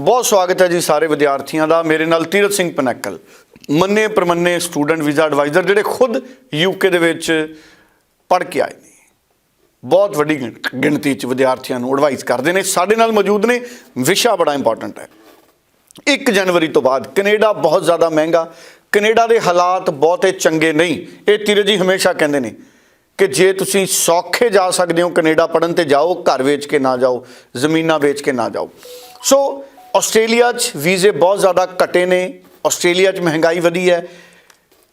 ਬਹੁਤ ਸਵਾਗਤ ਹੈ ਜੀ ਸਾਰੇ ਵਿਦਿਆਰਥੀਆਂ ਦਾ। ਮੇਰੇ ਨਾਲ ਤੀਰਤ ਸਿੰਘ ਪਨੈਕਲ, ਮੰਨੇ ਪ੍ਰਮੰਨੇ ਸਟੂਡੈਂਟ, ਵੀਜ਼ਾ ਐਡਵਾਈਜ਼ਰ, ਜਿਹੜੇ ਖੁਦ ਯੂਕੇ ਦੇ ਵਿੱਚ ਪੜ੍ਹ ਕੇ ਆਏ ਨੇ। ਬਹੁਤ ਵੱਡੀ ਗਿਣ- ਗਿਣਤੀ 'ਚ ਵਿਦਿਆਰਥੀਆਂ ਨੂੰ ਐਡਵਾਈਸ ਕਰਦੇ ਨੇ। ਸਾਡੇ ਨਾਲ ਮੌਜੂਦ ਨੇ, ਵਿਸ਼ਾ ਬੜਾ ਇੰਪੋਰਟੈਂਟ ਹੈ। 1 ਜਨਵਰੀ ਤੋਂ ਬਾਅਦ ਕੈਨੇਡਾ ਬਹੁਤ ਜ਼ਿਆਦਾ ਮਹਿੰਗਾ, ਕੈਨੇਡਾ ਦੇ ਹਾਲਾਤ ਬਹੁਤੇ ਚੰਗੇ ਨਹੀਂ। ਇਹ ਤੀਰਤ ਜੀ ਹਮੇਸ਼ਾ ਕਹਿੰਦੇ ਨੇ ਕਿ ਜੇ ਤੁਸੀਂ ਸੌਖੇ ਜਾ ਸਕਦੇ ਹੋ ਕੈਨੇਡਾ ਪੜਨ ਤੇ ਜਾਓ, ਘਰ ਵੇਚ ਕੇ ਨਾ ਜਾਓ, ਜ਼ਮੀਨਾਂ ਵੇਚ ਕੇ ਨਾ ਜਾਓ। ਸੋ ਆਸਟ੍ਰੇਲੀਆ 'ਚ ਵੀਜ਼ੇ ਬਹੁਤ ਜ਼ਿਆਦਾ ਘਟੇ ਨੇ। ਆਸਟ੍ਰੇਲੀਆ 'ਚ ਮਹਿੰਗਾਈ ਵਧੀ ਹੈ।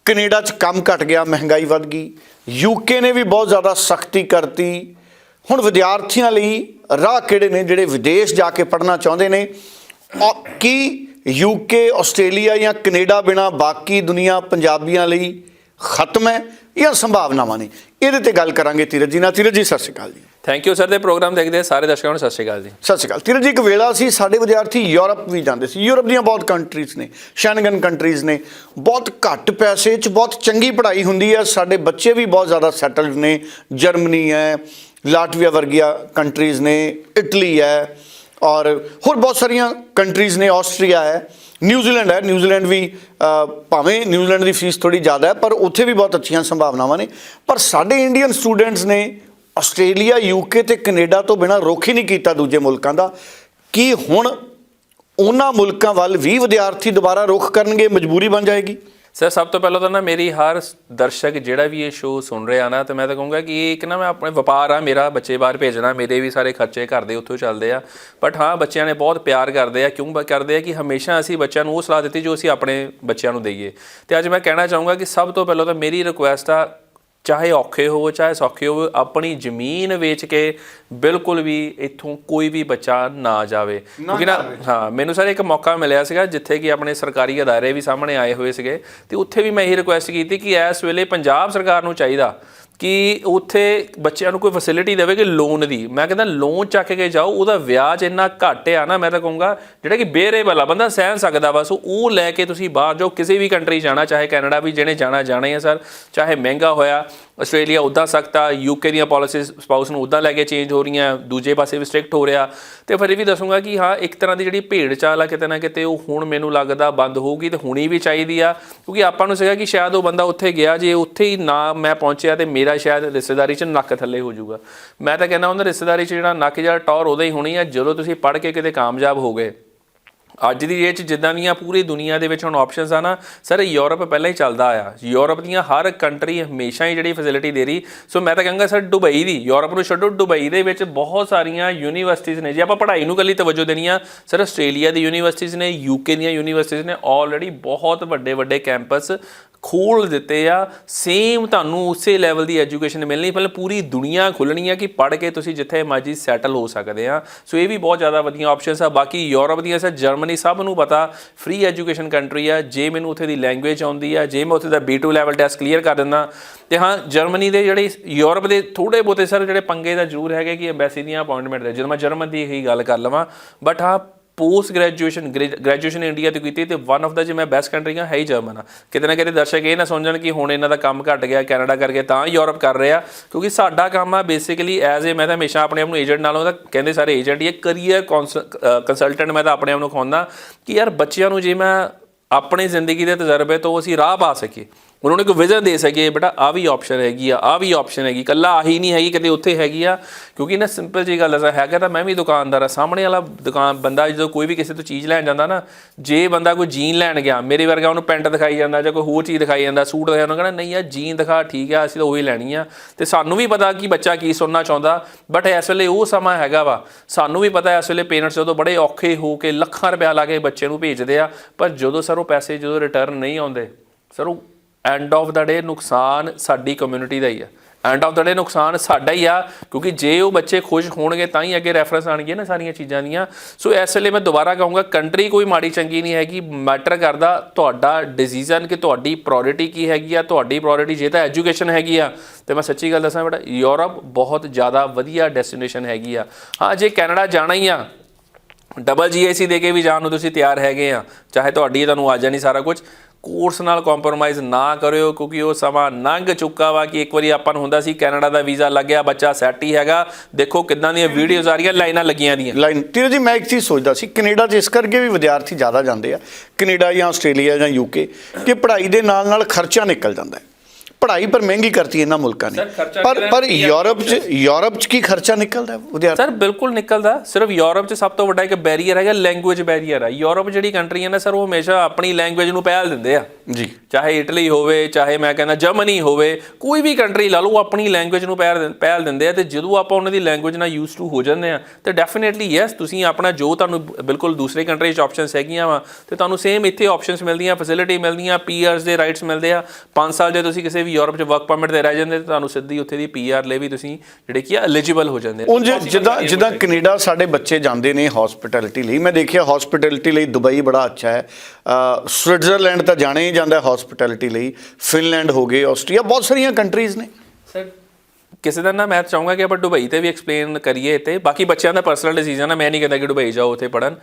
ਕੈਨੇਡਾ 'ਚ ਕੰਮ ਘਟ ਗਿਆ, ਮਹਿੰਗਾਈ ਵੱਧ ਗਈ। ਯੂਕੇ ਨੇ ਵੀ ਬਹੁਤ ਜ਼ਿਆਦਾ ਸਖਤੀ ਕਰਤੀ। ਹੁਣ ਵਿਦਿਆਰਥੀਆਂ ਲਈ ਰਾਹ ਕਿਹੜੇ ਨੇ ਜਿਹੜੇ ਵਿਦੇਸ਼ ਜਾ ਕੇ ਪੜ੍ਹਨਾ ਚਾਹੁੰਦੇ ਨੇ? ਔ- ਕੀ ਯੂਕੇ ਆਸਟ੍ਰੇਲੀਆ ਜਾਂ ਕੈਨੇਡਾ ਬਿਨਾ ਬਾਕੀ ਦੁਨੀਆ ਪੰਜਾਬੀਆਂ ਲਈ ਖਤਮ ਹੈ ਜਾਂ ਸੰਭਾਵਨਾਵਾਂ ਨੇ? ਇਹਦੇ ਤੇ ਗੱਲ ਕਰਾਂਗੇ ਧੀਰਜ ਜੀ ਨਾਲ। ਧੀਰਜ ਜੀ, Sat Shri Akal ji. Thank you sir ਦੇ ਪ੍ਰੋਗਰਾਮ ਦੇਖਦੇ ਸਾਰੇ ਦਰਸ਼ਕਾਂ ਨੂੰ ਸਤਿ ਸ਼੍ਰੀ ਅਕਾਲ ਜੀ। ਸਤਿ ਸ਼੍ਰੀ ਅਕਾਲ। ਤੀਰਜ ਜੀ ਇੱਕ ਵੇਲਾ ਸੀ, ਸਾਡੇ ਵਿਦਿਆਰਥੀ ਯੂਰਪ ਵੀ ਜਾਂਦੇ ਸੀ। ਯੂਰਪ ਦੀਆਂ ਬਹੁਤ ਕੰਟਰੀਜ਼ ਨੇ ਸ਼ੈਨਗਨ ਕੰਟਰੀਜ਼ ਨੇ। ਬਹੁਤ ਘੱਟ ਪੈਸੇ 'ਚ ਬਹੁਤ ਚੰਗੀ ਪੜ੍ਹਾਈ ਹੁੰਦੀ ਹੈ। ਸਾਡੇ ਬੱਚੇ ਵੀ ਬਹੁਤ ਜ਼ਿਆਦਾ ਸੈਟਲਡ ਨੇ। ਜਰਮਨੀ ਹੈ ਲਾਟਵੀਆ ਵਰਗੀਆ ਕੰਟਰੀਜ਼ ਨੇ ਇਟਲੀ ਹੈ ਔਰ ਹੋਰ ਬਹੁਤ ਸਾਰੀਆਂ ਕੰਟਰੀਜ਼ ਨੇ। ਆਸਟਰੀਆ ਹੈ ਨਿਊਜ਼ੀਲੈਂਡ ਹੈ। ਨਿਊਜ਼ੀਲੈਂਡ ਵੀ ਭਾਵੇਂ ਨਿਊਜ਼ੀਲੈਂਡ ਦੀ ਫੀਸ ਥੋੜੀ ਜ਼ਿਆਦਾ ਹੈ, ਪਰ ਉੱਥੇ ਵੀ ਬਹੁਤ ਅੱਛੀਆਂ ਸੰਭਾਵਨਾਵਾਂ ਨੇ। ਪਰ ਸਾਡੇ ਇੰਡੀਅਨ ਸਟੂਡੈਂਟਸ ਨੇ ਆਸਟ੍ਰੇਲੀਆ ਯੂਕੇ ਤੇ ਕੈਨੇਡਾ ਤੋਂ ਬਿਨਾ ਰੁੱਖ ਹੀ ਨਹੀਂ ਕੀਤਾ ਦੂਜੇ ਮੁਲਕਾਂ ਦਾ। ਕੀ ਹੁਣ ਉਹਨਾਂ ਮੁਲਕਾਂ ਵੱਲ ਵੀ ਵਿਦਿਆਰਥੀ ਦੁਬਾਰਾ ਰੁੱਖ ਕਰਨਗੇ, ਮਜਬੂਰੀ ਬਣ ਜਾਏਗੀ? ਸਰ, ਸਭ ਤੋਂ ਪਹਿਲਾਂ ਤਾਂ ਨਾ ਮੇਰੀ ਹਰ ਦਰਸ਼ਕ ਜਿਹੜਾ ਵੀ ਇਹ ਸ਼ੋਅ ਸੁਣ ਰਿਹਾ ਨਾ, ਤੇ ਮੈਂ ਤਾਂ ਕਹੂੰਗਾ ਕਿ ਇਹ ਇੱਕ ਨਾ ਮੈਂ ਆਪਣੇ ਵਪਾਰ ਆ, ਮੇਰਾ ਬੱਚੇ ਬਾਹਰ ਭੇਜਣਾ, ਮੇਰੇ ਵੀ ਸਾਰੇ ਖਰਚੇ ਘਰ ਦੇ ਉੱਥੋਂ ਚੱਲਦੇ ਆ। ਬਟ ਹਾਂ, ਬੱਚਿਆਂ ਨੇ ਬਹੁਤ ਪਿਆਰ ਕਰਦੇ ਆ, ਕਿਉਂ ਕਰਦੇ ਆ ਕਿ ਹਮੇਸ਼ਾ ਅਸੀਂ ਬੱਚਿਆਂ ਨੂੰ ਉਹ ਸਲਾਹ ਦਿੱਤੀ ਜੋ ਅਸੀਂ ਆਪਣੇ ਬੱਚਿਆਂ ਨੂੰ ਦਈਏ। ਤੇ ਅੱਜ ਮੈਂ ਕਹਿਣਾ ਚਾਹੂੰਗਾ ਕਿ ਸਭ ਤੋਂ ਪਹਿਲਾਂ ਤਾਂ ਮੇਰੀ ਰਿਕੁਐਸਟ ਆ ਚਾਹੇ ਔਖੇ ਹੋਵੋ ਚਾਹੇ ਸੌਖੇ ਹੋਵੋ ਆਪਣੀ ਜ਼ਮੀਨ ਵੇਚ ਕੇ ਬਿਲਕੁਲ ਵੀ ਇੱਥੋਂ ਕੋਈ ਵੀ ਬੱਚਾ ਨਾ ਜਾਵੇ। ਕਿਉਂਕਿ ਨਾ ਹਾਂ ਮੈਨੂੰ ਸਰ ਇੱਕ ਮੌਕਾ ਮਿਲਿਆ ਸੀਗਾ ਜਿੱਥੇ ਕਿ ਆਪਣੇ ਸਰਕਾਰੀ ਅਦਾਰੇ ਵੀ ਸਾਹਮਣੇ ਆਏ ਹੋਏ ਸੀਗੇ ਤੇ ਉੱਥੇ ਵੀ ਮੈਂ ਇਹ ਰਿਕੁਐਸਟ ਕੀਤੀ ਕਿ ਇਸ ਵੇਲੇ ਪੰਜਾਬ ਸਰਕਾਰ ਨੂੰ ਚਾਹੀਦਾ ਕਿ ਉੱਥੇ ਬੱਚਿਆਂ ਨੂੰ ਕੋਈ ਫੈਸਿਲਿਟੀ ਦੇਵੇ ਕਿ ਲੋਨ ਦੀ। ਮੈਂ ਕਹਿੰਦਾ ਲੋਨ ਚੱਕ ਕੇ ਜਾਓ, ਉਹਦਾ ਵਿਆਜ ਇੰਨਾ ਘੱਟ ਆ ਨਾ, ਮੈਂ ਤਾਂ ਕਹੂੰਗਾ ਜਿਹੜਾ ਕਿ ਬੇਰੇਬਲ ਆ, ਬੰਦਾ ਸਹਿਣ ਸਕਦਾ ਵਾ। ਸੋ ਉਹ ਲੈ ਕੇ ਤੁਸੀਂ ਬਾਹਰ ਜਾਓ, ਕਿਸੇ ਵੀ ਕੰਟਰੀ ਜਾਣਾ, ਚਾਹੇ ਕੈਨੇਡਾ ਵੀ, ਜਿਹਨੇ ਜਾਣਾ ਜਾਣਾ ਹੀ ਆ ਸਰ, ਚਾਹੇ ਮਹਿੰਗਾ ਹੋਇਆ ਆਸਟ੍ਰੇਲੀਆ ਉਦਾਂ ਸਖਤਾ ਯੂਕੇ ਦੀਆਂ ਪਾਲਿਸੀਜ਼ ਸਪਾਊਸ ਨੂੰ ਉਦਾਂ ਲੈ ਕੇ ਚੇਂਜ ਹੋ ਰਹੀਆਂ, ਦੂਜੇ ਪਾਸੇ ਵੀ ਸਟ੍ਰਿਕਟ ਹੋ ਰਿਹਾ। ਤੇ ਫਿਰ ਇਹ ਵੀ ਦੱਸੂਗਾ ਕਿ ਹਾਂ, ਇੱਕ ਤਰ੍ਹਾਂ ਦੀ ਜਿਹੜੀ ਭੇਡ ਚਾਲ ਆ ਕਿਤੇ ਨਾ ਕਿਤੇ ਉਹ ਹੁਣ ਮੈਨੂੰ ਲੱਗਦਾ ਬੰਦ ਹੋਊਗੀ ਤੇ ਹੁਣੀ ਵੀ ਚਾਹੀਦੀ ਆ, ਕਿਉਂਕਿ ਆਪਾਂ ਨੂੰ ਸੀਗਾ ਕਿ ਸ਼ਾਇਦ ਉਹ ਬੰਦਾ ਉੱਥੇ ਗਿਆ, ਜੇ ਉੱਥੇ ਹੀ ਨਾ ਮੈਂ ਪਹੁੰਚਿਆ ਤੇ ਮੇਰਾ ਸ਼ਾਇਦ ਰਿਸ਼ਤੇਦਾਰੀ 'ਚ ਨੱਕ ਥੱਲੇ ਹੋ ਜਾਊਗਾ। ਮੈਂ ਤਾਂ ਕਹਿੰਦਾ ਉਹਨਾਂ ਰਿਸ਼ਤੇਦਾਰੀ 'ਚ ਜਿਹੜਾ ਨੱਕ ਜਿਹੜਾ ਟੌਰ ਉਹਦਾ ਹੀ ਹੋਣੀ ਆ, ਜਦੋਂ ਤੁਸੀਂ ਪੜ੍ਹ ਕੇ ਕਿਤੇ ਕਾਮਯਾਬ ਹੋ ਗਏ। ਅੱਜ ਦੀ ਡੇਟ 'ਚ ਜਿੱਦਾਂ ਵੀ ਆ ਪੂਰੀ ਦੁਨੀਆ ਦੇ ਵਿੱਚ ਹੁਣ ਆਪਸ਼ਨਸ ਆ ਨਾ, ਸਰ, ਯੂਰਪ ਪਹਿਲਾਂ ਹੀ ਚੱਲਦਾ ਆਇਆ। ਯੂਰਪ ਦੀਆਂ ਹਰ ਕੰਟਰੀ ਹਮੇਸ਼ਾ ਹੀ ਜਿਹੜੀ ਫੈਸਿਲਿਟੀ ਦੇ ਰਹੀ। ਸੋ ਮੈਂ ਤਾਂ ਕਹਾਂਗਾ, ਸਰ, ਦੁਬਈ ਦੀ, ਯੂਰਪ ਨੂੰ ਛੱਡੋ, ਦੁਬਈ ਦੇ ਵਿੱਚ ਬਹੁਤ ਸਾਰੀਆਂ ਯੂਨੀਵਰਸਿਟੀਆਂ ਨੇ, ਜੇ ਆਪਾਂ ਪੜ੍ਹਾਈ ਨੂੰ ਕੱਲੀ ਤਵੱਜੋ ਦੇਣੀ ਆ, ਸਰ, ਆਸਟ੍ਰੇਲੀਆ ਦੀ ਯੂਨੀਵਰਸਿਟੀਆਂ ਨੇ ਯੂਕੇ ਦੀਆਂ ਯੂਨੀਵਰਸਿਟੀਆਂ ਨੇ ਆਲਰੇਡੀ ਬਹੁਤ ਵੱਡੇ ਵੱਡੇ ਕੈਂਪਸ ਖੋਲ ਦਿੱਤੇ ਆ। ਸੇਮ ਤੁਹਾਨੂੰ ਉਸੇ ਲੈਵਲ ਦੀ ਐਜੂਕੇਸ਼ਨ ਮਿਲਣੀ, ਪਹਿਲਾਂ ਪੂਰੀ ਦੁਨੀਆ ਖੁੱਲਣੀ ਆ ਕਿ ਪੜ੍ਹ ਕੇ ਤੁਸੀਂ ਜਿੱਥੇ ਮਰਜ਼ੀ ਸੈਟਲ ਹੋ ਸਕਦੇ ਆ। ਸੋ ਇਹ ਵੀ ਬਹੁਤ ਜ਼ਿਆਦਾ ਵਧੀਆ ਆਪਸ਼ਨਸ ਆ। ਬਾਕੀ ਯੂਰਪ ਦੀਆਂ ਸਰ, ਜਰਮਨੀ ਸਭ ਨੂੰ ਪਤਾ ਫ੍ਰੀ ਐਜੂਕੇਸ਼ਨ ਕੰਟਰੀ ਆ। ਜੇ ਮੈਨੂੰ ਉੱਥੇ ਦੀ ਲੈਂਗੁਏਜ ਆਉਂਦੀ ਆ, ਜੇ ਮੈਂ ਉੱਥੇ ਦਾ B2 ਲੈਵਲ ਟੈਸਟ ਕਲੀਅਰ ਕਰ ਦਿੰਦਾ। ਤੇ ਹਾਂ, ਜਰਮਨੀ ਦੇ ਜਿਹੜੇ, ਯੂਰਪ ਦੇ ਥੋੜੇ ਬਹੁਤੇ ਸਰ ਜਿਹੜੇ ਪੰਗੇ ਦਾ ਜ਼ਰੂਰ ਹੈਗੇ ਕਿ ਐਮਬੈਸੀ ਦੀਆਂ ਅਪਾਇੰਟਮੈਂਟ ਦੇ ਜਦੋਂ ਮੈਂ ਜਰਮਨ ਦੀ ਹੀ ਗੱਲ ਕਰ ਲਵਾਂ। ਬਟ ਹਾਂ ਪੋਸਟ ਗ੍ਰੈਜੂਏਸ਼ਨ ਗ੍ਰੈਜੂਏਸ਼ਨ ਇੰਡੀਆ ਤੇ ਕੀਤੀ ਤੇ ਵਨ ਆਫ ਦਾ ਜੇ ਮੈਂ ਬੈਸਟ ਕੰਟਰੀ ਆ ਹੈ ਹੀ ਜਰਮਨ ਆ। ਕਿਤੇ ਨਾ ਕਿਤੇ ਦਰਸ਼ਕ ਇਹ ਨਾ ਸਮਝਣ ਕਿ ਹੁਣ ਇਹਨਾਂ ਦਾ ਕੰਮ ਘਟ ਗਿਆ ਕੈਨੇਡਾ ਕਰਕੇ ਤਾਂ ਯੂਰਪ ਕਰ ਰਿਹਾ, ਕਿਉਂਕਿ ਸਾਡਾ ਕੰਮ ਆ ਬੇਸਿਕਲੀ ਐਜ਼ ਏ ਮੈਂ ਤਾਂ ਹਮੇਸ਼ਾ ਆਪਣੇ ਆਪ ਨੂੰ ਏਜੰਟ ਨਾਲੋਂ ਤਾਂ ਕਹਿੰਦੇ ਸਾਰੇ ਏਜੰਟ ਹੀ ਕਰੀਅਰ ਕੰਸਲਟੈਂਟ ਮੈਂ ਤਾਂ ਆਪਣੇ ਆਪ ਨੂੰ ਖਵਾਉਂਦਾ ਕਿ ਯਾਰ ਬੱਚਿਆਂ ਨੂੰ ਜੇ ਮੈਂ ਆਪਣੀ ਜ਼ਿੰਦਗੀ ਦੇ ਤਜਰਬੇ ਤੋਂ ਅਸੀਂ ਰਾਹ ਪਾ ਸਕੀਏ ਉਹਨਾਂ ਨੂੰ ਕੋਈ ਵਿਜ਼ਨ ਦੇ ਸਕੀਏ ਬੇਟਾ ਆ ਵੀ ਆਪਸ਼ਨ ਹੈਗੀ ਆ ਆ ਵੀ ਆਪਸ਼ਨ ਹੈਗੀ ਕੱਲਾ ਆਹੀ ਨਹੀਂ ਹੈਗੀ, ਕਦੇ ਉੱਥੇ ਹੈਗੀ ਆ, ਕਿਉਂਕਿ ਨਾ ਸਿੰਪਲ ਜੀ ਗੱਲ ਐਸਾ ਹੈਗਾ ਤਾਂ ਮੈਂ ਵੀ ਦੁਕਾਨਦਾਰ ਆ, ਸਾਹਮਣੇ ਵਾਲਾ ਦੁਕਾਨ, ਬੰਦਾ ਜਦੋਂ ਕੋਈ ਵੀ ਕਿਸੇ ਤੋਂ ਚੀਜ਼ ਲੈਣ ਜਾਂਦਾ ਨਾ, ਜੇ ਬੰਦਾ ਕੋਈ ਜੀਨ ਲੈਣ ਗਿਆ, ਮੇਰੇ ਵਰਗਾ ਉਹਨੂੰ ਪੈਂਟ ਦਿਖਾਈ ਜਾਂਦਾ ਜਾਂ ਕੋਈ ਹੋਰ ਚੀਜ਼ ਦਿਖਾਈ ਜਾਂਦਾ, ਸੂਟ ਦਿਖਾਈ ਉਹਨੂੰ ਕਹਿੰਦਾ, ਨਹੀਂ ਯਾਰ ਜੀਨ ਦਿਖਾ, ਠੀਕ ਆ, ਅਸੀਂ ਤਾਂ ਉਹੀ ਲੈਣੀ ਆ। ਤੇ ਸਾਨੂੰ ਵੀ ਪਤਾ ਕਿ ਬੱਚਾ ਕੀ ਸੁਣਨਾ ਚਾਹੁੰਦਾ ਬਟ ਇਸ ਵੇਲੇ ਉਹ ਸਮਾਂ ਹੈਗਾ ਵਾ। ਸਾਨੂੰ ਵੀ ਪਤਾ ਇਸ ਵੇਲੇ ਪੇਰੈਂਟਸ ਜਦੋਂ ਬੜੇ ਔਖੇ ਹੋ ਕੇ ਲੱਖਾਂ ਰੁਪਇਆ ਲਾ ਕੇ ਬੱਚੇ ਨੂੰ ਭੇਜਦੇ ਆ, ਪਰ ਜਦੋਂ ਸਰ ਉਹ ਪੈਸੇ ਜਦੋਂ ਰਿਟਰਨ ਨਹੀਂ ਆਉਂਦੇ, ਸਰ ਉਹ ਐਂਡ ਆਫ ਦਾ ਡੇ ਨੁਕਸਾਨ ਸਾਡੀ ਕਮਿਊਨਿਟੀ ਦਾ ਹੀ ਆ। ਐਂਡ ਆਫ ਦਾ ਡੇ ਨੁਕਸਾਨ ਸਾਡਾ ਹੀ ਆ, ਕਿਉਂਕਿ ਜੇ ਉਹ ਬੱਚੇ ਖੁਸ਼ ਹੋਣਗੇ ਤਾਂ ਹੀ ਅੱਗੇ ਰੈਫਰੈਂਸ ਆਣਗੇ ਨਾ ਸਾਰੀਆਂ ਚੀਜ਼ਾਂ ਦੀਆਂ। ਸੋ ਇਸ ਲਈ ਮੈਂ ਦੁਬਾਰਾ ਕਹੂੰਗਾ ਕੰਟਰੀ ਕੋਈ ਮਾੜੀ ਚੰਗੀ ਨਹੀਂ ਹੈਗੀ ਮੈਟਰ ਕਰਦਾ ਤੁਹਾਡਾ ਡਿਸੀਜਨ ਕਿ ਤੁਹਾਡੀ ਪ੍ਰਾਇੋਰਟੀ ਕੀ ਹੈਗੀ ਆ, ਤੁਹਾਡੀ ਪ੍ਰਾਇੋਰਟੀ ਜੇ ਤਾਂ ਐਜੂਕੇਸ਼ਨ ਹੈਗੀ ਆ। ਤੇ ਮੈਂ ਸੱਚੀ ਗੱਲ ਦੱਸਾਂ ਬੇਟਾ ਯੂਰਪ ਬਹੁਤ ਜ਼ਿਆਦਾ ਵਧੀਆ ਡੈਸਟੀਨੇਸ਼ਨ ਹੈਗੀ ਆ। ਹਾਂ, ਜੇ ਕੈਨੇਡਾ ਜਾਣਾ ਹੀ ਆ ਡਬਲ ਜੀਆਈਸੀ ਦੇ ਕੇ ਵੀ ਜਾਣ ਨੂੰ ਤੁਸੀਂ ਤਿਆਰ ਹੈਗੇ ਆ, ਚਾਹੇ ਤੁਹਾਡੀ ਤੁਹਾਨੂੰ ਆ ਜਾਣੀ ਸਾਰਾ ਕੁਝ ਕੋਰਸ ਨਾਲ ਕੰਪਰੋਮਾਈਜ਼ ਨਾ ਕਰਿਓ, ਕਿਉਂਕਿ ਉਹ ਸਮਾਂ ਲੰਘ ਚੁੱਕਾ ਵਾ ਕਿ ਇੱਕ ਵਾਰੀ ਆਪਾਂ ਨੂੰ ਹੁੰਦਾ ਸੀ ਕੈਨੇਡਾ ਦਾ ਵੀਜ਼ਾ ਲੱਗਿਆ, ਬੱਚਾ ਸੈੱਟ ਹੀ ਹੈਗਾ। ਦੇਖੋ ਕਿੱਦਾਂ ਦੀਆਂ ਵੀਡੀਓਜ਼ ਆ ਰਹੀਆਂ, ਲਾਈਨਾਂ ਲੱਗੀਆਂ ਦੀਆਂ। ਲਾਈਨ ਤੀਰਥ ਜੀ, ਮੈਂ ਇੱਕ ਚੀਜ਼ ਸੋਚਦਾ ਸੀ, ਕੈਨੇਡਾ 'ਚ ਇਸ ਕਰਕੇ ਵੀ ਵਿਦਿਆਰਥੀ ਜ਼ਿਆਦਾ ਜਾਂਦੇ ਆ। ਕੈਨੇਡਾ ਜਾਂ ਆਸਟ੍ਰੇਲੀਆ ਜਾਂ ਯੂਕੇ ਕਿ ਪੜ੍ਹਾਈ ਦੇ ਨਾਲ ਨਾਲ ਖਰਚਾ ਨਿਕਲ ਜਾਂਦਾ ਹੈ। ਪੜ੍ਹਾਈ ਪਰ ਮਹਿੰਗੀ ਕਰਤੀ ਇਹਨਾਂ ਮੁਲਕਾਂ ਨੇ। ਪਰ ਪਰ ਹੈ? ਯੂਰਪ 'ਚ ਯੂਰਪ 'ਚ ਕੀ ਖਰਚਾ ਨਿਕਲਦਾ ਹੈ ਵਿਦਿਆਰਥੀ? ਸਰ ਬਿਲਕੁਲ ਨਿਕਲਦਾ। ਸਿਰਫ ਯੂਰਪ 'ਚ ਸਭ ਤੋਂ ਵੱਡਾ ਇੱਕ ਬੈਰੀਅਰ ਹੈਗਾ ਲੈਂਗੁਏਜ ਬੈਰੀਅਰ ਹੈ ਯੂਰਪ ਜਿਹੜੀ ਕੰਟਰੀਆਂ ਨੇ ਸਰ ਉਹ ਹਮੇਸ਼ਾ ਆਪਣੀ ਲੈਂਗੁਏਜ ਨੂੰ ਪਹਿਲ ਦਿੰਦੇ ਆ। ਜੀ। ਚਾਹੇ ਇਟਲੀ ਹੋਵੇ ਚਾਹੇ ਮੈਂ ਕਹਿੰਦਾ ਜਰਮਨੀ ਹੋਵੇ ਕੋਈ ਵੀ ਕੰਟਰੀ ਲਾ ਲਓ ਆਪਣੀ ਲੈਂਗੁਏਜ ਨੂੰ ਪਹਿਲ ਦਿੰਦੇ ਆ ਤੇ ਜਦੋਂ ਆਪਾਂ ਉਹਨਾਂ ਦੀ ਲੈਂਗੁਏਜ ਨਾਲ ਯੂਜ਼ ਟੂ ਹੋ ਜਾਂਦੇ ਆ ਤੇ ਡੈਫੀਨਿਟਲੀ ਯੈਸ ਤੁਸੀਂ ਆਪਣਾ ਜੋ ਤੁਹਾਨੂੰ ਬਿਲਕੁਲ ਦੂਸਰੇ ਕੰਟਰੀ 'ਚ ਆਪਸ਼ਨਸ ਹੈਗੀਆਂ ਵਾ ਤੇ ਤੁਹਾਨੂੰ ਸੇਮ ਇੱਥੇ ਆਪਸ਼ਨਸ ਮਿਲਦੀਆਂ ਫੈਸਿਲਿਟੀ ਮਿਲਦੀਆਂ ਪੀਆਰਸ ਦੇ ਰਾਈਟਸ ਮਿਲਦੇ ਆ। 5 ਸਾਲ ਜੇ ਤੁਸੀਂ ਕਿਸੇ ਵੀ ਯੂਰਪ 'ਚ ਵਰਕ ਪਰਮਿਟ ਤੇ ਰਹਿ ਜਾਂਦੇ ਤੇ ਤੁਹਾਨੂੰ ਸਿੱਧੀ ਉੱਥੇ ਦੀ ਪੀਆਰ ਲਈ ਵੀ ਤੁਸੀਂ ਜਿਹੜੇ ਕੀ ਆ ਐਲੀਜੀਬਲ ਹੋ ਜਾਂਦੇ ਆ। ਉਂਝ ਜਿੱਦਾਂ ਜਿੱਦਾਂ ਕੈਨੇਡਾ ਸਾਡੇ ਬੱਚੇ ਜਾਂਦੇ ਨੇ ਹਸਪਿਟੈਲਿਟੀ ਲਈ। ਮੈਂ ਦੇਖਿਆ ਹਸਪਿਟੈਲਿਟੀ ਲਈ ਦੁਬਈ ਬੜਾ ਅੱਛਾ ਹੈ। ਸਵਿਟਜ਼ਰਲੈਂਡ ਤਾਂ ਜਾਣਾ ਹੀ ਜਾਂਦਾ ਹਸਪਿਟੈਲਿਟੀ ਲਈ। ਫਿਨਲੈਂਡ ਹੋ ਗਏ ਆਸਟਰੀਆ ਬਹੁਤ ਸਾਰੀਆਂ ਕੰਟਰੀਜ਼ ਨੇ। ਸਰ ਕਿਸੇ ਦਾ ਨਾ ਮੈਂ ਚਾਹੂੰਗਾ ਕਿ ਆਪਾਂ ਦੁਬਈ ਤੇ ਵੀ ਐਕਸਪਲੇਨ ਕਰੀਏ ਤੇ ਬਾਕੀ ਬੱਚਿਆਂ ਦਾ ਪਰਸਨਲ ਡਿਸੀਜਨ ਹੈ ਮੈਂ ਨਹੀਂ ਕਹਿੰਦਾ ਕਿ ਦੁਬਈ ਜਾਓ ਉੱਥੇ ਪੜਨ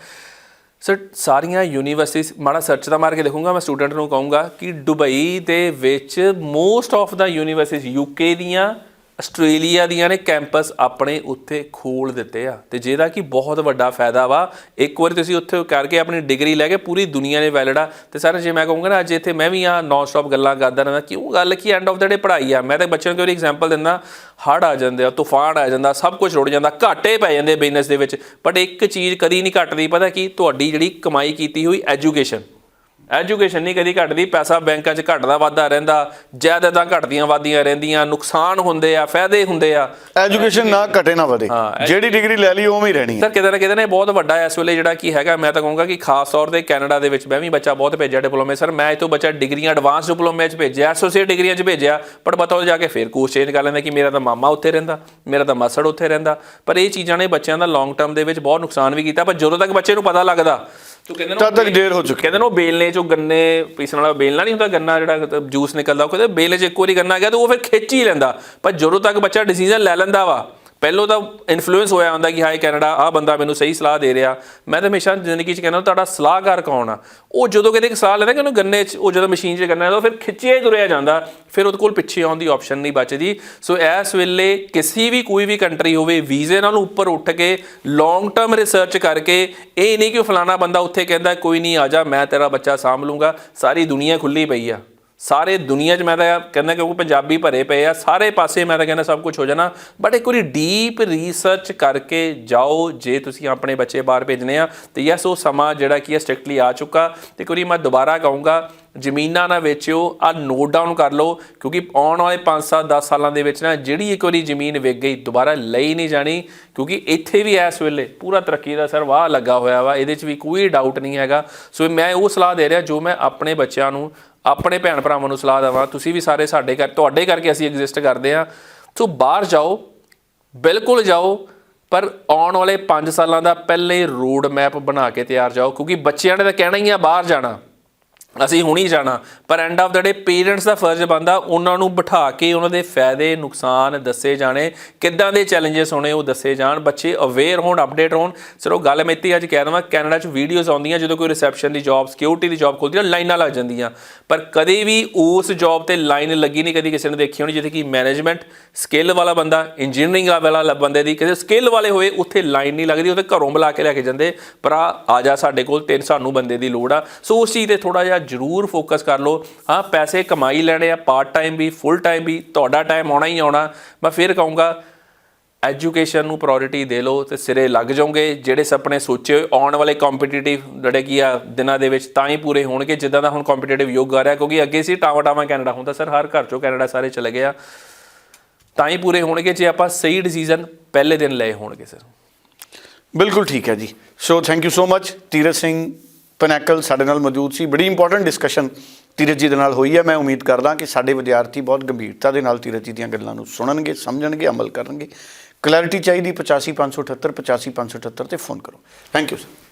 ਸਰ ਸਾਰੀਆਂ ਯੂਨੀਵਰਸਿਟੀਜ਼ ਮਾੜਾ ਸਰਚ ਦਾ ਮਾਰ ਕੇ ਦੇਖੂੰਗਾ, ਮੈਂ ਸਟੂਡੈਂਟ ਨੂੰ ਕਹੂੰਗਾ ਕਿ ਦੁਬਈ ਦੇ ਵਿੱਚ most of the universities UK ਦੀਆਂ ਆਸਟ੍ਰੇਲੀਆ ਦੀਆਂ ਨੇ ਕੈਂਪਸ ਆਪਣੇ ਉੱਥੇ ਖੋਲ ਦਿੱਤੇ ਆ ਤੇ ਜਿਹਦਾ ਕਿ ਬਹੁਤ ਵੱਡਾ ਫਾਇਦਾ ਵਾ। ਇੱਕ ਵਾਰੀ ਤੁਸੀਂ ਉੱਥੇ ਕਰਕੇ ਆਪਣੀ ਡਿਗਰੀ ਲੈ ਕੇ ਪੂਰੀ ਦੁਨੀਆ ਨੇ ਵੈਲਿਡ ਆ। ਤੇ ਸਰ, ਜੇ ਮੈਂ ਕਹੂੰਗਾ ਨਾ, ਅੱਜ ਇੱਥੇ ਮੈਂ ਵੀ ਆ ਨੌਨ ਸਟਾਪ ਗੱਲਾਂ ਕਰਦਾ ਰਹਿੰਦਾ, ਕਿਉਂ? ਗੱਲ ਕੀ ਐਂਡ ਆਫ ਦਾ ਡੇ ਪੜ੍ਹਾਈ ਆ। ਮੈਂ ਤਾਂ ਬੱਚਿਆਂ ਨੂੰ ਕੋਈ ਐਗਜ਼ਾਮਪਲ ਦਿੰਦਾ, ਹੜ੍ਹ ਆ ਜਾਂਦੇ ਆ, ਤੂਫਾਨ ਆ ਜਾਂਦਾ, ਸਭ ਕੁਝ ਰੁੜ ਜਾਂਦਾ, ਘਾਟੇ ਪੈ ਜਾਂਦੇ ਬਿਜ਼ਨਸ ਦੇ ਵਿੱਚ। ਬਟ ਇੱਕ ਚੀਜ਼ ਕਦੀ ਨਹੀਂ ਘਟਦੀ, ਪਤਾ ਕੀ? ਤੁਹਾਡੀ ਜਿਹੜੀ ਕਮਾਈ ਕੀਤੀ ਹੋਈ ਐਜੂਕੇਸ਼ਨ ਐਜੂਕੇਸ਼ਨ ਨਹੀਂ ਕਦੀ ਘਟਦੀ ਪੈਸਾ ਬੈਂਕਾਂ 'ਚ ਘਟਦਾ ਵਾਧਾ ਰਹਿੰਦਾ ਜਾਇਦਾਦਾਂ ਘਟਦੀਆਂ ਵਾਧੀਆਂ ਰਹਿੰਦੀਆਂ ਨੁਕਸਾਨ ਹੁੰਦੇ ਆ ਫਾਇਦੇ ਹੁੰਦੇ ਆ। ਐਜੂਕੇਸ਼ਨ ਨਾ ਘਟੇ ਨਾ ਵਧੇ। ਜਿਹੜੀ ਡਿਗਰੀ ਲੈ ਲਈ ਉਵੇਂ ਹੀ ਰਹਿਣੀ ਹੈ। ਸਰ ਕਿਤੇ ਨਾ ਕਿਤੇ ਨਾ ਬਹੁਤ ਵੱਡਾ ਇਸ ਵੇਲੇ ਜਿਹੜਾ ਕੀ ਹੈਗਾ ਮੈਂ ਤਾਂ ਕਹੂੰਗਾ ਕਿ ਖਾਸ ਤੌਰ ਤੇ ਕੈਨੇਡਾ ਦੇ ਵਿੱਚ ਮੈਂ ਵੀ ਬੱਚਾ ਬਹੁਤ ਭੇਜਿਆ ਡਿਪਲੋਮੇ ਸਰ। ਮੈਂ ਇਹ ਤੋਂ ਬੱਚਾ ਡਿਗਰੀਆਂ ਐਡਵਾਂਸ ਡਿਪਲੋਮੇ 'ਚ ਭੇਜਿਆ ਐਸੋਸੀਏਟ ਡਿਗਰੀਆਂ 'ਚ ਭੇਜਿਆ ਪਰ ਬਤਾਓ ਜਾ ਕੇ ਫਿਰ ਕੋਰਸ ਚੇਂਜ ਕਰ ਲੈਂਦਾ ਕਿ ਮੇਰਾ ਤਾਂ ਮਾਮਾ ਉੱਥੇ ਰਹਿੰਦਾ ਮੇਰਾ ਤਾਂ ਮਾਸੜ ਉੱਥੇ ਰਹਿੰਦਾ। ਪਰ ਇਹ ਚੀਜ਼ਾਂ ਨੇ ਬੱਚਿਆਂ ਦਾ ਲੌਂਗ ਟਰਮ ਦੇ ਵਿੱਚ ਬਹੁਤ ਨੁਕਸਾਨ ਵੀ ਕੀਤਾ ਪਰ ਜਦੋਂ ਤੱਕ ਬੱਚੇ ਨੂੰ ਪਤਾ ਲੱਗਦਾ ਤੂੰ ਕਹਿੰਦੇ ਨਾ ਤਦ ਤੱਕ ਦੇਰ ਹੋ ਚੁੱਕੀ ਕਹਿੰਦੇ ਨੇ ਉਹ ਬੇਲਨੇ ਚੋਂ ਗੰਨੇ ਪੀਸਣ ਵਾਲਾ ਬੇਲਣਾ ਨਹੀਂ ਹੁੰਦਾ ਗੰਨਾ ਜਿਹੜਾ ਜੂਸ ਨਿਕਲਦਾ ਉਹ ਕਹਿੰਦੇ ਬੇਲੇ 'ਚ ਇੱਕ ਵਾਰੀ ਗੰਨਾ ਗਿਆ ਤਾਂ ਉਹ ਫਿਰ ਖਿੱਚ ਹੀ ਲੈਂਦਾ। ਪਰ ਜਦੋਂ ਤੱਕ ਬੱਚਾ ਡਿਸੀਜਨ ਲੈ ਲੈਂਦਾ ਵਾ ਪਹਿਲੋਂ ਤਾਂ ਇਨਫਲੂਐਂਸ ਹੋਇਆ ਹੁੰਦਾ ਕਿ ਹਾਏ ਕੈਨੇਡਾ ਆ ਬੰਦਾ ਮੈਨੂੰ ਸਹੀ ਸਲਾਹ ਦੇ ਰਿਹਾ। ਮੈਂ ਤਾਂ ਹਮੇਸ਼ਾ ਜ਼ਿੰਦਗੀ 'ਚ ਕਹਿੰਦਾ ਤੁਹਾਡਾ ਸਲਾਹਕਾਰ ਕੌਣ ਆ? ਉਹ ਜਦੋਂ ਕਿਤੇ ਇੱਕ ਸਲਾਹ ਲੈਂਦਾ ਕਿ ਉਹਨੂੰ ਗੰਨੇ 'ਚ, ਉਹ ਜਦੋਂ ਮਸ਼ੀਨ 'ਚ ਗੰਨਾ ਤਾਂ ਫਿਰ ਖਿੱਚਿਆ ਹੀ ਤੁਰਿਆ ਜਾਂਦਾ। ਫਿਰ ਉਹਦੇ ਕੋਲ ਪਿੱਛੇ ਆਉਣ ਦੀ ਆਪਸ਼ਨ ਨਹੀਂ ਬਚਦੀ। ਸੋ ਇਸ ਵੇਲੇ ਕਿਸੇ ਵੀ ਕੋਈ ਵੀ ਕੰਟਰੀ ਹੋਵੇ, ਵੀਜ਼ੇ ਨਾਲ ਉੱਪਰ ਉੱਠ ਕੇ ਲੌਂਗ ਟਰਮ ਰਿਸਰਚ ਕਰਕੇ, ਇਹ ਨਹੀਂ ਕਿ ਫਲਾਣਾ ਬੰਦਾ ਉੱਥੇ ਕਹਿੰਦਾ, ਕੋਈ ਨਹੀਂ ਆ ਜਾ, ਮੈਂ ਤੇਰਾ ਬੱਚਾ ਸਾਂਭ ਲੂੰਗਾ। ਸਾਰੀ ਦੁਨੀਆ ਖੁੱਲੀ ਪਈ ਆ। ਸਾਰੇ ਦੁਨੀਆ 'ਚ ਮੈਂ ਤਾਂ ਕਹਿੰਦਾ ਕਿਉਂਕਿ ਪੰਜਾਬੀ ਭਰੇ ਪਏ ਆ, ਸਾਰੇ ਪਾਸੇ ਮੈਂ ਤਾਂ ਕਹਿੰਦਾ ਸਭ ਕੁਝ ਹੋ ਜਾਣਾ। ਬਟ ਇੱਕ ਵਾਰੀ ਡੀਪ ਰਿਸਰਚ ਕਰਕੇ ਜਾਓ, ਜੇ ਤੁਸੀਂ ਆਪਣੇ ਬੱਚੇ ਬਾਹਰ ਭੇਜਣੇ ਆ, ਤੇ ਯੈਸ ਉਹ ਸਮਾਂ ਜਿਹੜਾ ਕੀ ਹੈ ਸਟ੍ਰਿਕਟਲੀ ਆ ਚੁੱਕਾ। ਤੇ ਇੱਕ ਵਾਰੀ ਮੈਂ ਦੁਬਾਰਾ ਕਹੂੰਗਾ, ਜ਼ਮੀਨਾਂ ਨਾ ਵੇਚਿਓ, ਆ ਨੋਟ ਡਾਊਨ ਕਰ ਲਓ, ਕਿਉਂਕਿ ਆਉਣ ਵਾਲੇ 5 7 10 ਸਾਲਾਂ ਦੇ ਵਿੱਚ ਨਾ ਜਿਹੜੀ ਇੱਕ ਵਾਰੀ ਜ਼ਮੀਨ ਵਿਕ ਗਈ, ਦੁਬਾਰਾ ਲਈ ਨਹੀਂ ਜਾਣੀ, ਕਿਉਂਕਿ ਇੱਥੇ ਵੀ ਇਸ ਵੇਲੇ ਪੂਰਾ ਤਰੱਕੀ ਦਾ ਸਰ ਵਾਹ ਲੱਗਾ ਹੋਇਆ ਵਾ, ਇਹਦੇ 'ਚ ਵੀ ਕੋਈ ਡਾਊਟ ਨਹੀਂ ਹੈਗਾ। ਸੋ ਮੈਂ ਉਹ ਸਲਾਹ ਦੇ ਰਿਹਾ, ਜੋ ਮੈਂ ਆਪਣੇ ਬੱਚਿਆਂ ਨੂੰ ਆਪਣੇ ਭੈਣ ਭਰਾਵਾਂ ਨੂੰ ਸਲਾਹ ਦੇਵਾਂ, ਤੁਸੀਂ ਵੀ ਸਾਰੇ ਸਾਡੇ ਕਰ ਤੁਹਾਡੇ ਕਰਕੇ ਅਸੀਂ ਐਗਜ਼ਿਸਟ ਕਰਦੇ ਆ ਸੋ ਬਾਹਰ ਜਾਓ, ਬਿਲਕੁਲ ਜਾਓ, ਪਰ ਆਉਣ ਵਾਲੇ 5 ਸਾਲਾਂ ਦਾ ਪਹਿਲੇ ਰੋਡ ਮੈਪ ਬਣਾ ਕੇ ਤਿਆਰ ਜਾਓ, ਕਿਉਂਕਿ ਬੱਚਿਆਂ ਨੇ ਤਾਂ ਕਹਿਣਾ ਹੀ ਆ, ਬਾਹਰ ਜਾਣਾ। ਅਸੀਂ ਹੁਣੀ ਜਾਣਾ। ਪਰ end of the day parents ਦਾ ਫਰਜ਼ ਬੰਦਾ ਉਹਨਾਂ ਨੂੰ ਬਿਠਾ ਕੇ ਉਹਨਾਂ ਦੇ ਫਾਇਦੇ, ਨੁਕਸਾਨ ਦੱਸੇ ਜਾਣੇ। ਕਿੱਦਾਂ ਦੇ ਚੈਲੰਜਸ ਹੋਣੇ ਉਹ ਦੱਸੇ ਜਾਣ। ਬੱਚੇ ਅਵੇਅਰ ਹੋਣ ਅਪਡੇਟ ਹੋਣ। ਸਿਰੋਂ ਗੱਲ ਮੈਂ ਇੱਥੇ ਅੱਜ ਕਹਿ ਦਵਾਂ ਕੈਨੇਡਾ 'ਚ ਵੀਡੀਓਜ਼ ਆਉਂਦੀਆਂ ਜਦੋਂ ਕੋਈ ਰਿਸੈਪਸ਼ਨ ਦੀ ਜੌਬ ਸਿਕਿਉਰਿਟੀ ਦੀ ਜੌਬ ਖੁੱਲਦੀ ਆ, ਲਾਈਨਾਂ ਲੱਗ ਜਾਂਦੀਆਂ। ਪਰ ਕਦੇ ਵੀ ਉਸ ਜੌਬ ਤੇ ਲਾਈਨ ਲੱਗੀ ਨਹੀਂ, ਕਦੀ ਕਿਸੇ ਨੇ ਦੇਖੀ ਹੋਣੀ, ਜਿੱਥੇ ਕਿ ਮੈਨੇਜਮੈਂਟ ਸਕਿੱਲ ਵਾਲਾ ਬੰਦਾ ਇੰਜੀਨੀਅਰਿੰਗ ਵਾਲਾ ਬੰਦੇ ਦੀ ਕਿਸੇ ਸਕਿੱਲ ਵਾਲੇ ਹੋਏ, ਉੱਥੇ ਲਾਈਨ ਨਹੀਂ ਲੱਗਦੀ ਉੱਥੇ ਘਰੋਂ ਬੁਲਾ ਕੇ ਲੈ ਕੇ ਜਾਂਦੇ। ਪਰ ਆ ਆ ਜਾ ਸਾਡੇ ਕੋਲ, ਤਿੰਨ, ਸਾਨੂੰ ਬੰਦੇ ਦੀ ਲੋੜ ਆ। ਸੋ ਉਸ ਚੀਜ਼ ਤੇ ਥੋੜਾ ਜਿਹਾ ਜ਼ਰੂਰ ਫੋਕਸ ਕਰ ਲਓ। ਹਾਂ, ਪੈਸੇ ਕਮਾਈ ਲੈਣੇ ਆ ਪਾਰਟ ਟਾਈਮ ਵੀ ਫੁੱਲ ਟਾਈਮ ਵੀ, ਤੁਹਾਡਾ ਟਾਈਮ ਆਉਣਾ ਹੀ ਆਉਣਾ। ਮੈਂ ਫਿਰ ਕਹੂੰਗਾ ਐਜੂਕੇਸ਼ਨ ਨੂੰ ਪ੍ਰਾਇੋਰਟੀ ਦੇ ਲਓ ਤੇ ਸਿਰੇ ਲੱਗ ਜਾਓਗੇ। ਜਿਹੜੇ ਸੁਪਨੇ ਸੋਚੇ ਹੋਏ, ਆਉਣ ਵਾਲੇ ਕੰਪੀਟੀਟਿਵ ਜਿਹੜੇ ਕੀ ਆ, ਦਿਨਾਂ ਦੇ ਵਿੱਚ ਤਾਂ ਹੀ ਪੂਰੇ ਹੋਣਗੇ ਜਿੱਦਾਂ ਦਾ ਹੁਣ ਕੰਪੀਟੀਟਿਵ ਯੁੱਗ ਆ ਰਿਹਾ। ਕਿਉਂਕਿ ਅੱਗੇ ਸੀ ਟਾਵਾ ਟਾਵਾ ਕੈਨੇਡਾ। ਹੁੰਦਾ ਸਰ ਹਰ ਘਰ ਚੋਂ ਕੈਨੇਡਾ ਸਾਰੇ ਚਲੇ ਗਏ ਆ। ਤਾਂ ਹੀ ਪੂਰੇ ਹੋਣਗੇ ਜੇ ਆਪਾਂ ਸਹੀ ਡਿਸੀਜਨ ਪਹਿਲੇ ਦਿਨ ਲਏ ਹੋਣਗੇ ਸਰ। ਬਿਲਕੁਲ ਠੀਕ ਹੈ ਜੀ। So thank you so much Tirath Singh pinnacle ਸਾਡੇ ਨਾਲ ਮੌਜੂਦ ਸੀ। ਬੜੀ ਇੰਪੋਰਟੈਂਟ ਡਿਸਕਸ਼ਨ ਤੀਰਥ ਜੀ ਦੇ ਨਾਲ ਹੋਈ ਹੈ। ਮੈਂ ਉਮੀਦ ਕਰਦਾ ਕਿ ਸਾਡੇ ਵਿਦਿਆਰਥੀ ਬਹੁਤ ਗੰਭੀਰਤਾ ਦੇ ਨਾਲ ਤੀਰਥ ਜੀ ਦੀਆਂ ਗੱਲਾਂ ਨੂੰ ਸੁਣਨਗੇ, ਸਮਝਣਗੇ, ਅਮਲ ਕਰਨਗੇ। ਕਲੈਰਿਟੀ ਚਾਹੀਦੀ 85578 85578 ਤੇ ਫੋਨ ਕਰੋ। Thank you sir